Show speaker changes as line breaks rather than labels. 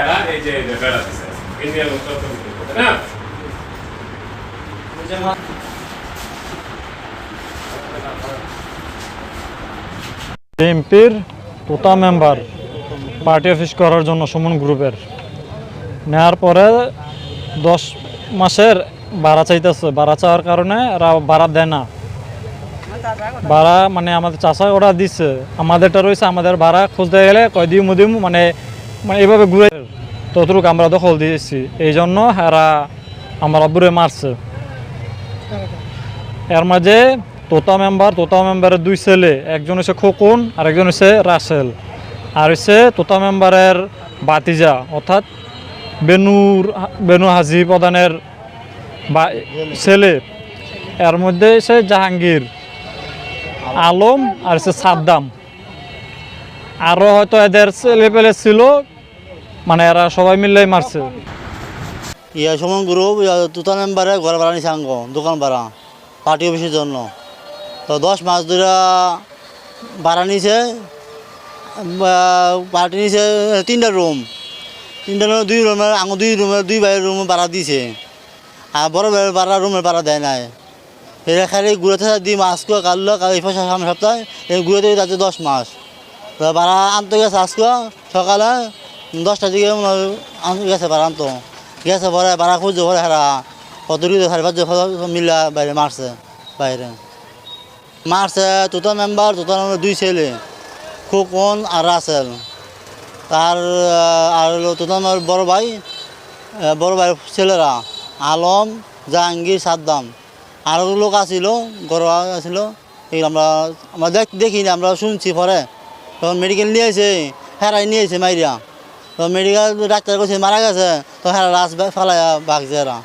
এরা এই যে এই বেড়া দিছে ইন্ডিয়ান উত্তর না?
বিএনপির তোতা মেম্বার পার্টি অফিস করার জন্য সুমন গ্রুপের। নেওয়ার পরে দশ মাসের ভাড়া চাইতেছে। ভাড়া চাওয়ার কারণে ভাড়া দেয় না। ভাড়া মানে আমাদের চাষা ওরা দিচ্ছে আমাদেরটা রয়েছে, আমাদের ভাড়া খুঁজতে গেলে কয় দিম মানে মানে এভাবে ঘুরে ততটুকু আমরা দখল দিয়েছি। এই জন্য এরা আমার আব্বুরে মারছে। এর মাঝে তোতা মেম্বার, তোতা মেম্বারের দুই ছেলে, একজন হচ্ছে খোকন আর একজন হচ্ছে রাসেল। আর হচ্ছে তোতা মেম্বারের বাতিজা অর্থাৎ বেনুর, বেনু হাজি প্রধানের ছেলে। এর মধ্যে সে জাহাঙ্গীর। আলম আর হচ্ছে সাদ্দাম। আরও হয়তো এদের ছেলে পেলে ছিল মানে এরা সবাই মিললেই মারছে।
ইয়া সমন গ্রুপ তুতা মেম্বারে ঘর ভাড়া নিছে আঙ্গ দোকান ভাড়া পার্টি অফিসের জন্য। তো দশ মাস ধরে ভাড়া নিছে পার্টি নিছে তিনটা রুম তিনটা রুমে দুই রুমের আঙ্গ দুই রুমের দুই বাইরের রুম ভাড়া দিছে। আর বড় ভাড়া রুমের ভাড়া দেয় নাই। এরা খালি ঘুরেতে দি মাস করে কাটলো কাল এই সামনে সপ্তাহে, এই ঘুরেতে যাচ্ছে দশ মাস। ভাড়া আনতে গেছে আজকে, সকালে দশটার দিকে আনতে গেছে ভাড়া আনতো। গেছে পরে বারা খুঁজছে পরে হারা কত সাড়ে পাঁচ মিলা বাইরে মারছে বাইরে। মারছে তোতা মেম্বার তোতা মেম্বার দুই ছেলে, খোকন আর রাসেল। তার আর তোতা মেম্বার বড় ভাই বড় ভাইয়ের ছেলেরা, আলম, জাহাঙ্গীর, সাদ্দাম। আরও লোক আসিল, ঘরোয়া আসিল। এগুলো আমরা আমরা দেখ, দেখিনি, আমরা শুনছি পরে। তখন মেডিকেল নিয়ে এসে হেরাই নিয়ে এসে মাইরিয়া তো মেডিকেল ডাক্তার কাছে মারা গেছে। তো হেরা রাস ফেলাইয়া ভাগছে এরা।